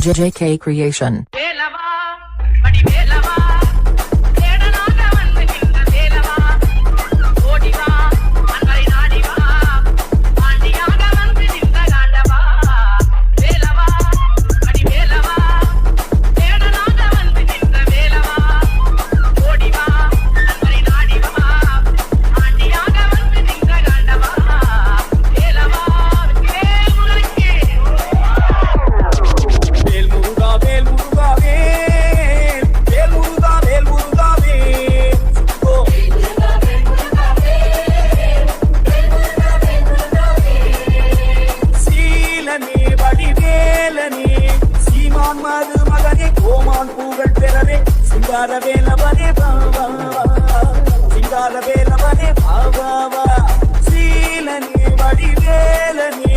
JJK Creation. சிங்கார வேலவனே பாவா சிங்கார வேலவனே பாவா சீலனே வடிவேலனே.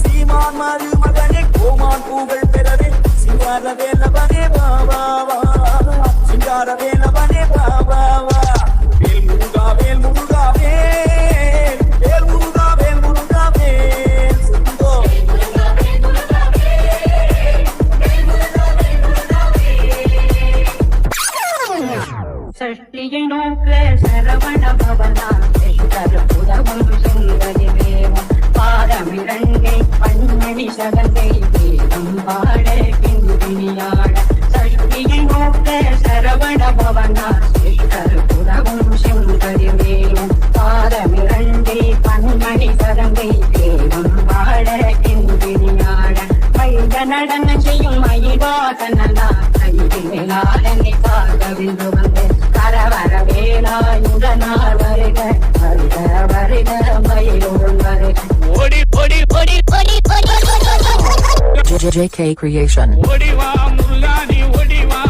சீமான் மது மகனே கோமான் பூகள் பெறவே. சிங்கார வேலவனே பாவா சிங்கார நோக்க சரவண பவனா உதவும் சுந்தரி தேவம் பாதமிரண்டை பன்மணி சதங்கை வேதம் பாட பின்பிணியாட சஷ்டியை நோக்க சரவண பவனா உதவும் மைத நடன செய்யும் மயிலாதனா கையிலாளனை பார்க்க விந்து வந்து கரவர வேலாயுடனார் வருக வருக வருக மயிலுடன் வருக ஓடி ஓடி ஓடி JJK Creation. ஓடிவா முருகானி ஓடிவா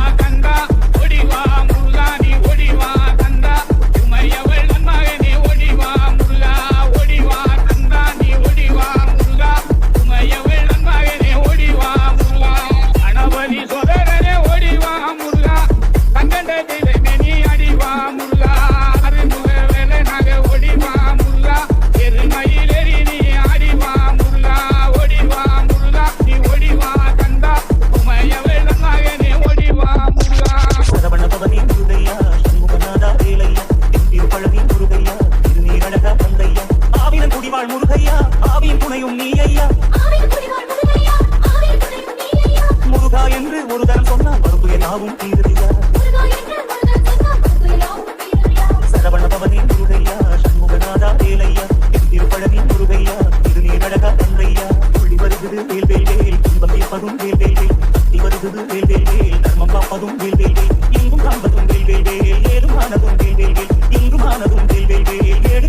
என்று ஒரு தரம் சொன்னால் வரம்பு எல்லாவும் தீருதையா சரவண பவனி முருகையா சண்முகநாதா வேலையா? திருப்பழனி முருகையா? திருநீரழகா தந்தையா? துள்ளி வருகிறது வேல் வேல் வேல் துன்பம் தீர்ப்பதும் வேல் வேல் வேல். தத்தி வருகிறது வேல் வேல் வேல் தர்மம் காப்பதும் வேல் வேல். காண்பதும் வேல் வேல் வேல் ஏதும் ஆனதும் வேல் வேல் வேல். இங்கும் ஆனதும் வேல் வேல் வேல் ஏடு